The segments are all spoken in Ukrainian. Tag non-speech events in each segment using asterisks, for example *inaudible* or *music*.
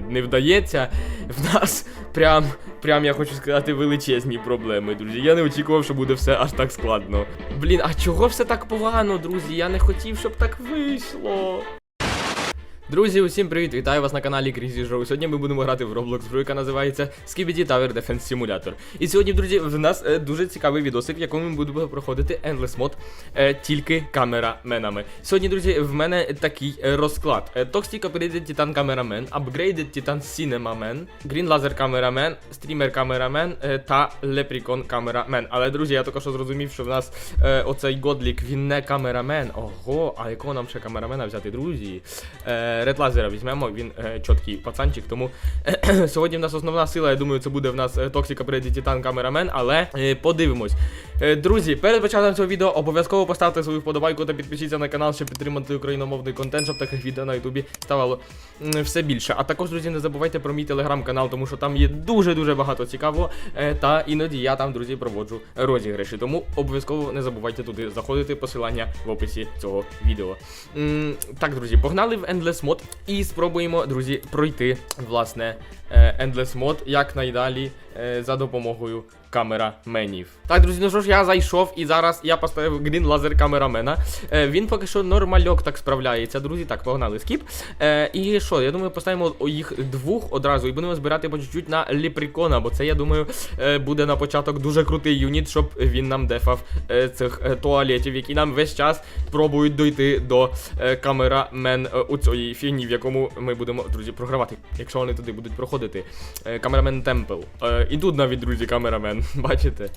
не вдається. В нас прям, прям я хочу сказати, величезні проблеми, друзі. Я не очікував, що буде все аж так складно. Блін, а чого все так погано, друзі? Я не хотів, щоб так вийшло. Друзі, усім привіт! Вітаю вас на каналі Crazy Show. Сьогодні ми будемо грати в Roblox гру, яка називається Skibidi Tower Defense Simulator. І сьогодні, друзі, в нас е, дуже цікавий відосик, в якому ми будемо проходити Endless Mod е, тільки камераменами. Сьогодні, друзі, в мене такий е, розклад: е, Toxic Upgraded Titan Cameraman, Upgraded Titan Cinemaman, Green Laser Cameraman, Streamer Cameraman е, та Leprechaun Cameraman. Але, друзі, я що зрозумів, що в нас е, оцей Годлік, він не камерамен. Ого, а якого нам ще камерамена взяти, друзі? Е, Ред Лазера візьмемо, він е, чіткий пацанчик, тому е, *clears throat* сьогодні в нас основна сила, я думаю, це буде в нас Toxic Upgraded Titan Cameraman, але е, подивимось. Друзі, перед початком цього відео обов'язково поставте свою вподобайку та підпишіться на канал, щоб підтримати україномовний контент, щоб таких відео на Ютубі ставало все більше. А також, друзі, не забувайте про мій телеграм-канал, тому що там є дуже-дуже багато цікавого. Та іноді я там, друзі, проводжу розіграші. Тому обов'язково не забувайте туди заходити. Посилання в описі цього відео. Так, друзі, погнали в Endless Mod і спробуємо, друзі, пройти власне е, Endless мод якнайдалі за допомогою камераменів. Так, друзі, ну що ж, я зайшов і зараз я поставив Green Laser камерамена. Е, він поки що нормальок так справляється, друзі. Так, погнали скіп. Е, і що, я думаю, поставимо їх двох одразу і будемо збирати по чуть-чуть на ліпрікона, бо це, я думаю, е, буде на початок дуже крутий юніт, щоб він нам дефав е, цих е, туалетів, які нам весь час пробують дойти до е, камерамен е, у цій фігні, в якому ми будемо, друзі, програвати, якщо вони туди будуть проходити. Е, камерамен Темпл. Е, і тут навіть, друзі, камерамен, *laughs* бачите?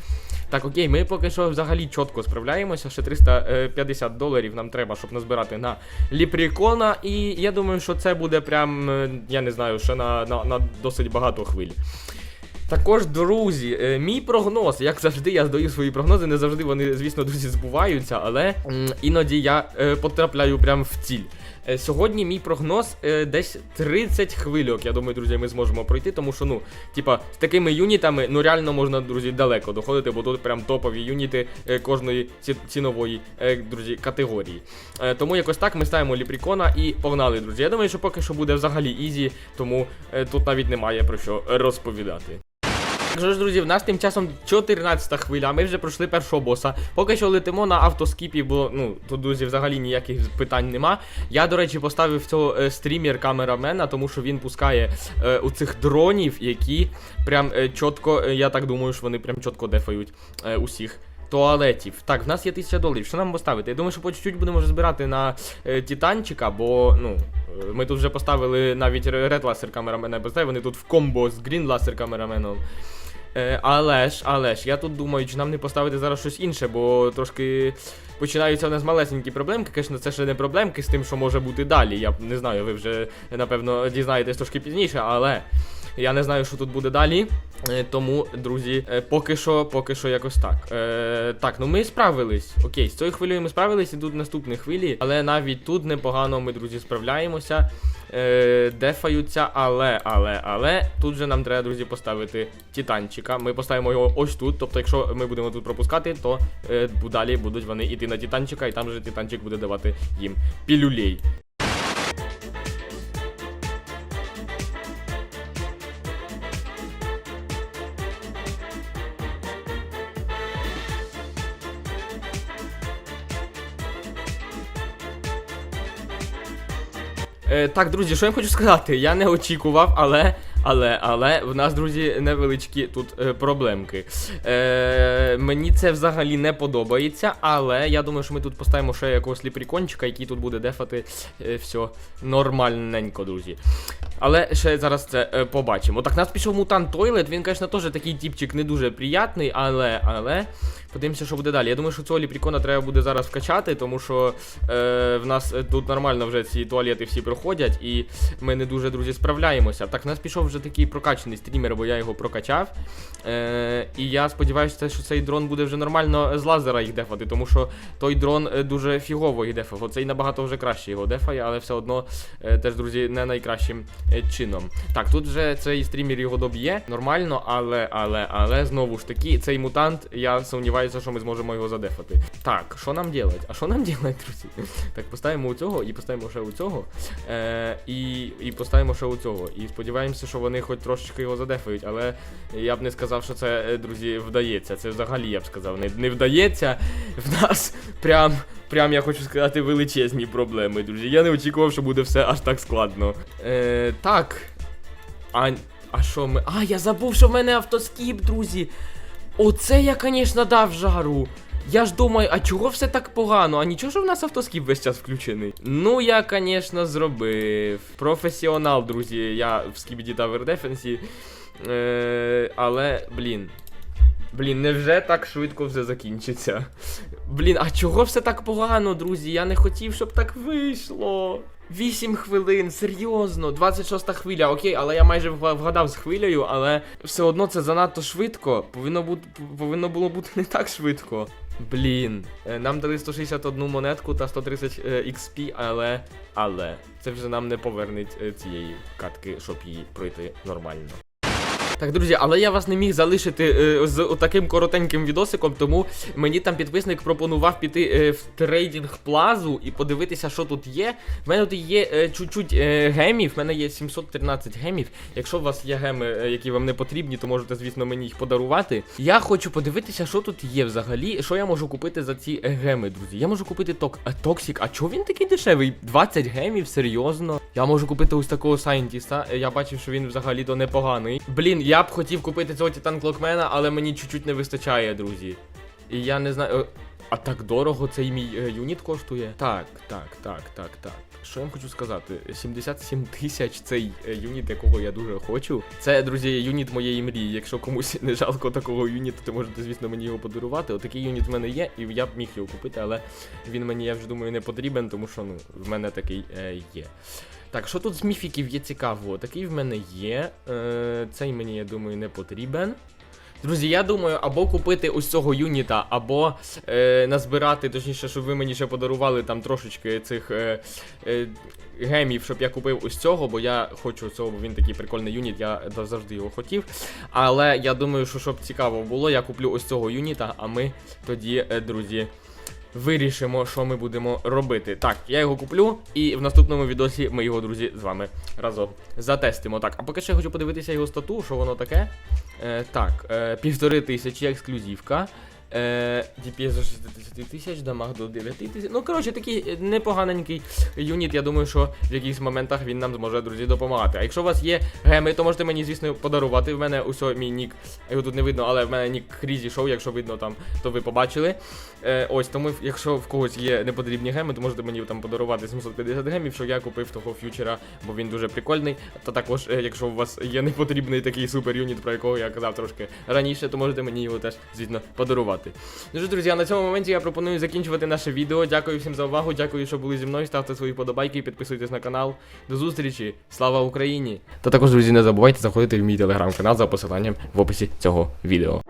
Так, окей, ми поки що взагалі чітко справляємося. Ще 350 доларів нам треба, щоб назбирати на ліпрікона. І я думаю, що це буде прям, е, я не знаю, ще на, на, на досить багато хвиль. Також, друзі, е, мій прогноз, як завжди, я здаю свої прогнози. Не завжди вони, звісно, друзі, збуваються, але іноді я е, потрапляю прямо в ціль. Е, Сьогодні мій прогноз е, десь 30 хвильок. Я думаю, друзі, ми зможемо пройти, тому що, ну, типа, з такими юнітами, ну реально можна, друзі, далеко доходити, бо тут прям топові юніти е, кожної ці- цінової, друзі, категорії. Тому якось так ми ставимо ліпрікона і погнали, друзі. Я думаю, що поки що буде взагалі ізі, тому тут навіть немає про що розповідати. Ж, друзі, в нас тим часом 14 хвиля, ми вже пройшли першого боса. Поки що летимо на автоскіпі, бо ну тут, друзі, взагалі ніяких питань нема. Я, до речі, поставив цього е, стрімер камерамена, тому що він пускає е, у цих дронів, які прям е, чітко, е, я так думаю, що вони прям чітко дефають е, усіх. Туалетів. Так, в нас є 1000 доларів. Що нам поставити? Я думаю, що по чуть-чуть будемо вже збирати на е, Титанчика, бо ну. е, Ми тут вже поставили навіть Red Laser камерамена, вони тут в комбо з Green Laser камераменом. Е, але ж, але ж, я тут думаю, чи нам не поставити зараз щось інше, бо трошки починаються в нас малесенькі проблемки. Звісно, це ще не проблемки з тим, що може бути далі. Я не знаю, ви вже напевно дізнаєтесь трошки пізніше, але я не знаю, що тут буде далі. Е, тому, друзі, е, поки що, поки що якось так. Е, так, ну ми справились. Окей, з цією хвилею ми справились, ідуть наступні хвилі, але навіть тут непогано ми, друзі, справляємося. Е, дефаються, але, але, але тут же нам треба, друзі, поставити титанчика. Ми поставимо його ось тут. Тобто, якщо ми будемо тут пропускати, то е, далі будуть вони йти на титанчика, і там же титанчик буде давати їм пілюлей. Е, так, друзі, що я хочу сказати? Я не очікував, але. Але, але в нас, друзі, невеличкі тут е, проблемки. Е, мені це взагалі не подобається, але я думаю, що ми тут поставимо ще якогось ліпрікончика, який тут буде дефати е, все нормальненько, друзі. Але ще зараз це е, побачимо. Так, нас пішов мутант Тойлет, він, звісно, теж такий типчик не дуже приятний, але, але. Подивимося, що буде далі. Я думаю, що цього ліпрікона треба буде зараз вкачати, тому що е, в нас е, тут нормально вже ці туалети всі проходять, і ми не дуже, друзі, справляємося. Так, в нас пішов вже такий прокачаний стрімер, бо я його прокачав. Е, і я сподіваюся, що цей дрон буде вже нормально з лазера їх дефати, тому що той дрон е, дуже фігово їх дефав. Оцей набагато вже краще його дефає, але все одно е, теж, друзі, не найкращим е, чином. Так, тут вже цей стрімер його доб'є нормально, але, але, але знову ж таки, цей мутант, я сумніваюся сподіваюся, що ми зможемо його задефати. Так, що нам делать? А що нам *laughs* делать, друзі? Так, поставимо у цього і поставимо ще у цього. Е, і, і поставимо ще у цього. І сподіваємося, що вони хоч трошечки його задефають, але я б не сказав, що це, е, друзі, вдається. Це взагалі я б сказав, не, не вдається. В нас прям, прям я хочу сказати, величезні проблеми, друзі. Я не очікував, що буде все аж так складно. Е, так. А, а що ми. А, я забув, що в мене автоскіп, друзі. Оце я, звісно, дав жару. Я ж думаю, а чого все так погано? А нічого, що в нас автоскіп весь час включений. Ну, я, звісно, зробив. Професіонал, друзі, я в Skibidi Tower Defense. Е, але, блін. Блін, невже так швидко все закінчиться? Блін, а чого все так погано, друзі? Я не хотів, щоб так вийшло. 8 хвилин, серйозно, 26 хвиля, окей, але я майже вгадав з хвилею, але все одно це занадто швидко. Повинно бути повинно було бути не так швидко. Блін, е, нам дали 161 монетку та 130 е, XP, але. Але це вже нам не повернеть е, цієї катки, щоб її пройти нормально. Так, друзі, але я вас не міг залишити е, з таким коротеньким відосиком, тому мені там підписник пропонував піти е, в трейдинг плазу і подивитися, що тут є. В мене тут є е, чуть-чуть е, гемів, в мене є 713 гемів. Якщо у вас є геми, е, які вам не потрібні, то можете, звісно, мені їх подарувати. Я хочу подивитися, що тут є взагалі, що я можу купити за ці е, геми, друзі. Я можу купити ток... Токсік. А чого він такий дешевий? 20 гемів, серйозно. Я можу купити ось такого сайентіста. Е, Я бачив, що він взагалі-то непоганий. Блін, я б хотів купити цього Титан Клокмена, але мені чуть-чуть не вистачає, друзі. І я не знаю. А так дорого цей мій е, юніт коштує? Так, так, так, так, так. Що я вам хочу сказати? 77 тисяч цей е, юніт, якого я дуже хочу. Це, друзі, юніт моєї мрії. Якщо комусь не жалко такого юніта, то можете, звісно, мені його подарувати. Отакий юніт в мене є, і я б міг його купити, але він мені, я вже думаю, не потрібен, тому що ну, в мене такий е, є. Так, що тут з міфіків є цікаво? Такий в мене є. Е, цей мені, я думаю, не потрібен. Друзі, я думаю, або купити ось цього юніта, або е, назбирати, точніше, щоб ви мені ще подарували там трошечки цих е, е, гемів, щоб я купив ось цього, бо я хочу цього, бо він такий прикольний юніт, я завжди його хотів. Але я думаю, що щоб цікаво було, я куплю ось цього юніта, а ми тоді, е, друзі. Вирішимо, що ми будемо робити. Так, я його куплю, і в наступному відосі ми його, друзі, з вами разом затестимо. Так, а поки я хочу подивитися його стату, що воно таке. Е, так, е, півтори тисячі ексклюзивка. Е, DPS до 60 тисяч, дамаг до 9 тисяч. Ну, коротше, такий е, непоганенький юніт. Я думаю, що в якихось моментах він нам зможе, друзі, допомагати. А якщо у вас є геми, то можете мені, звісно, подарувати. В мене усьо мій нік, його тут не видно, але в мене нік Крізі шоу, якщо видно там, то ви побачили. Е, ось, тому якщо в когось є непотрібні геми, то можете мені там подарувати 750 гемів, що я купив того ф'ючера, бо він дуже прикольний. Та також, е, якщо у вас є непотрібний такий супер юніт, про якого я казав трошки раніше, то можете мені його теж, звісно, подарувати. Ну що, друзі, а на цьому моменті я пропоную закінчувати наше відео. Дякую всім за увагу, дякую, що були зі мною. Ставте свої подобайки, підписуйтесь на канал. До зустрічі! Слава Україні! Та також, друзі, не забувайте заходити в мій телеграм-канал за посиланням в описі цього відео.